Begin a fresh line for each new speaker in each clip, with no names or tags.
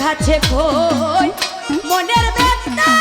কাছে কই? মনের ব্যথা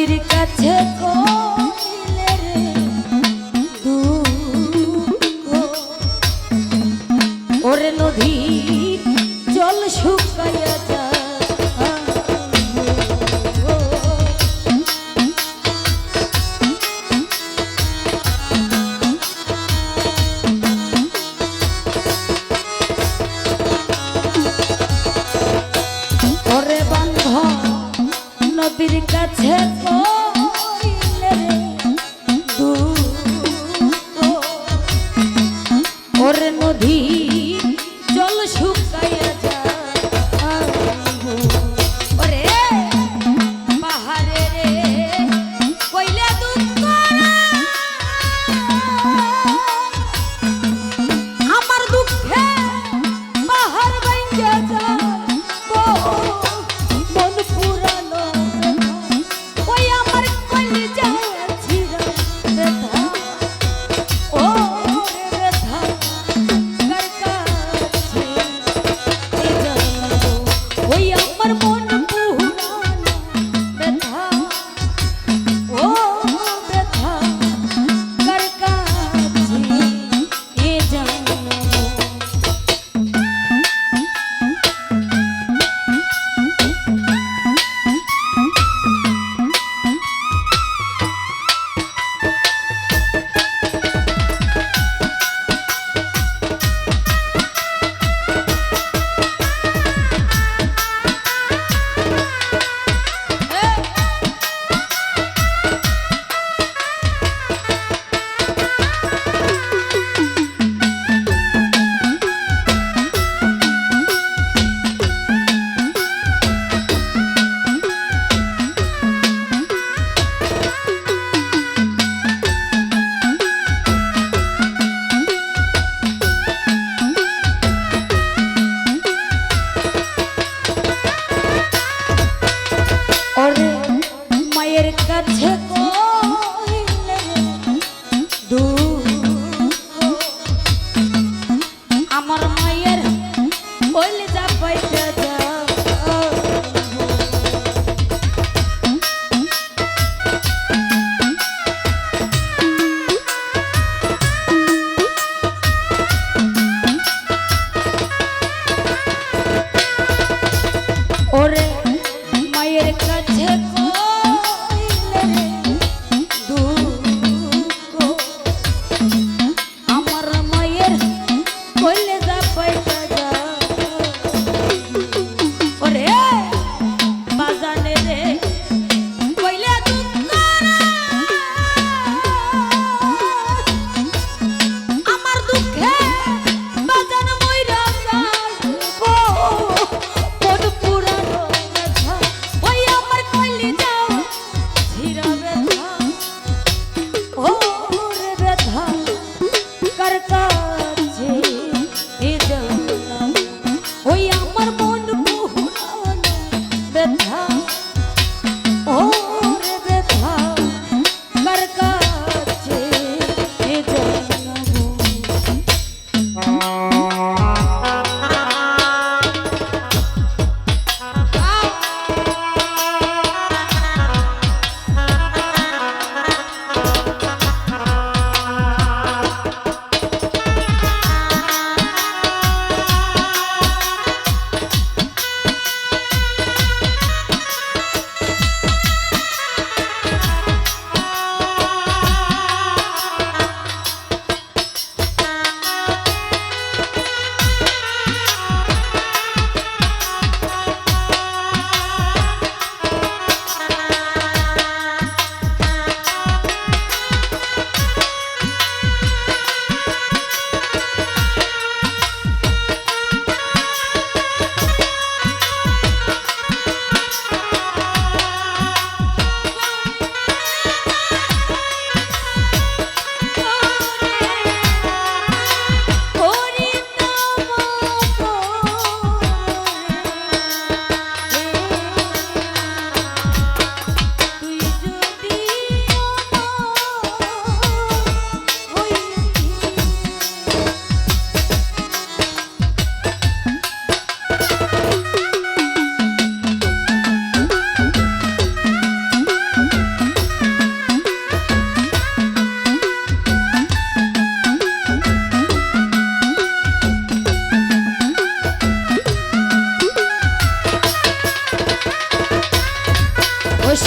নদীর কাছে ওরে নদী জল সু That's ten for.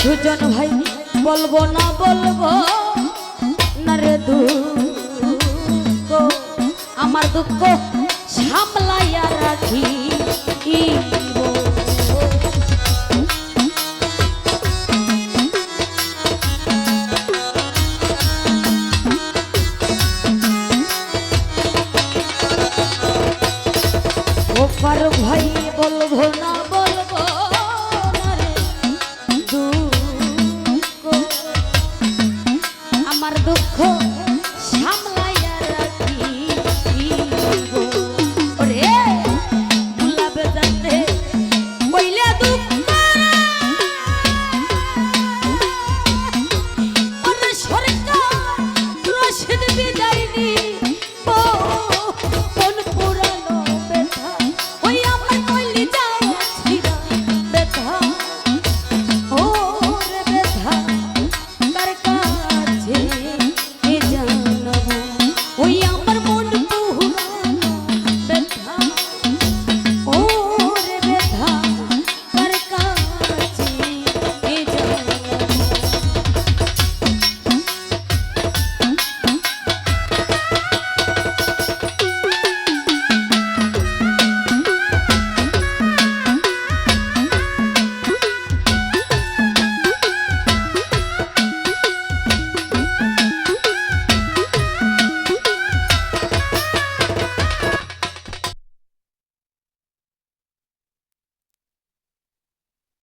সুজন ভাই বলব না বলব। না রে আমার দুঃখ সামলাইয়া রাখি